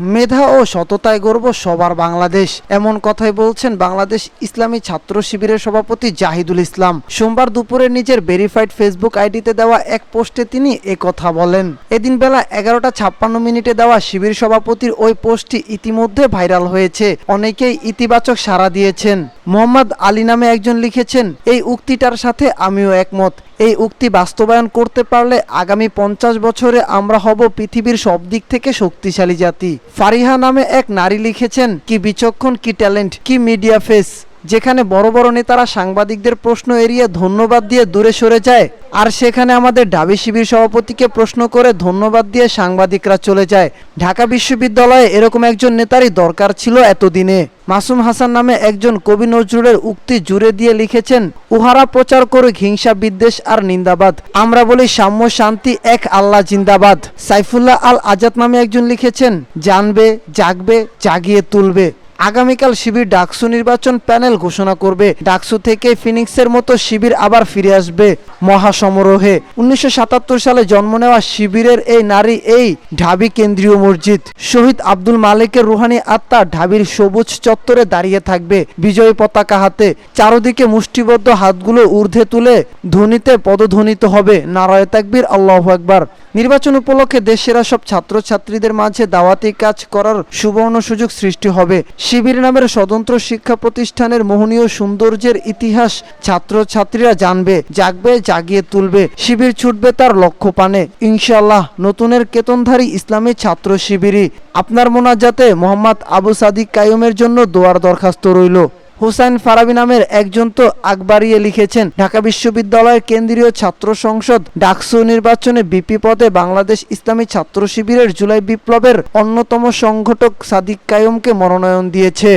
মেধা ও সততায় গর্ব সবার বাংলাদেশ। এমন কথাই বলছেন বাংলাদেশ ইসলামী ছাত্র শিবিরের সভাপতি জাহিদুল ইসলাম। সোমবার দুপুরে নিজের ভেরিফাইড ফেসবুক আইডিতে দেওয়া এক পোস্টে তিনি কথা বলেন। এদিন বেলা এগারোটা ছাপ্পান্ন মিনিটে দেওয়া শিবির সভাপতির ওই পোস্টটি ইতিমধ্যে ভাইরাল হয়েছে। অনেকেই ইতিবাচক সাড়া দিয়েছেন। মোহাম্মদ আলী নামে একজন লিখেছেন, এই উক্তিটার সাথে আমিও একমত। এই উক্তি বাস্তবায়ন করতে পারলে আগামী পঞ্চাশ বছরে আমরা হব পৃথিবীর সব দিক থেকে শক্তিশালী জাতি। ফারিহা নামে এক নারী লিখেছেন, কি বিচক্ষণ, কি ট্যালেন্ট, কি মিডিয়া ফেস। যেখানে বড় বড় নেতারা সাংবাদিকদের প্রশ্ন এড়িয়ে ধন্যবাদ দিয়ে দূরে সরে যায়, আর সেখানে আমাদের ডাবি শিবির সভাপতিকে প্রশ্ন করে ধন্যবাদ দিয়ে সাংবাদিকরা চলে যায়। ঢাকা বিশ্ববিদ্যালয়ে এরকম একজন নেতারই দরকার ছিল এতদিনে। মাসুম হাসান নামে একজন কবি নজরুলের উক্তি জুড়ে দিয়ে লিখেছেন, উহারা প্রচার করে হিংসা, বিদ্বেষ আর নিন্দাবাদ। আমরা বলি সাম্য শান্তি এক আল্লাহ জিন্দাবাদ। সাইফুল্লাহ আল আজাদ নামে একজন লিখেছেন, জানবে, জাগবে, জাগিয়ে তুলবে। আগামীকাল শিবির ডাকসু নির্বাচন প্যানেল ঘোষণা করবে। ডাকসু থেকে ফিনিক্সের মতো শিবির আবার ফিরে আসবে মহাসমারোহে। উনিশশো সাতাত্তর সালে জন্ম নেওয়া শিবিরের এই নারী এই ঢাবি কেন্দ্রীয় মসজিদ। শহীদ আব্দুল মালিকের রুহানি আত্মা ঢাবির সবুজ চত্বরে দাঁড়িয়ে থাকবে বিজয়ী পতাকা হাতে। চারদিকে মুষ্টিবদ্ধ হাতগুলো ঊর্ধ্বে তুলে ধ্বনিতে পদধ্বনিত হবে। নারায় তাকবীর, আল্লাহ একবার নির্বাচন উপলক্ষে দেশেরা সব ছাত্রছাত্রীদের মাঝে দাওয়াতি কাজ করার সুবর্ণ সুযোগ সৃষ্টি হবে। শিবির নামের স্বতন্ত্র শিক্ষা প্রতিষ্ঠানের মোহনীয় সৌন্দর্যের ইতিহাস ছাত্রছাত্রীরা জানবে, জাগবে, জাগিয়ে তুলবে। শিবির ছুটবে তার লক্ষ্য পানে ইনশাল্লাহ নতুনের কেতনধারী ইসলামী ছাত্র শিবিরই। আপনার মোনাজাতে মোহাম্মদ আবু সাদিক কায়ুমের জন্য দোয়ার দরখাস্ত রইল। হুসাইন ফারাবি নামের একজন তো আকবারিয়ে লিখেছেন, ঢাকা বিশ্ববিদ্যালয়ের কেন্দ্রীয় ছাত্র সংসদ ডাকসু নির্বাচনে বিপি পদে বাংলাদেশ ইসলামী ছাত্র শিবিরের জুলাই বিপ্লবের অন্যতম সংগঠক সাদিক কায়ুমকে মনোনয়ন দিয়েছে।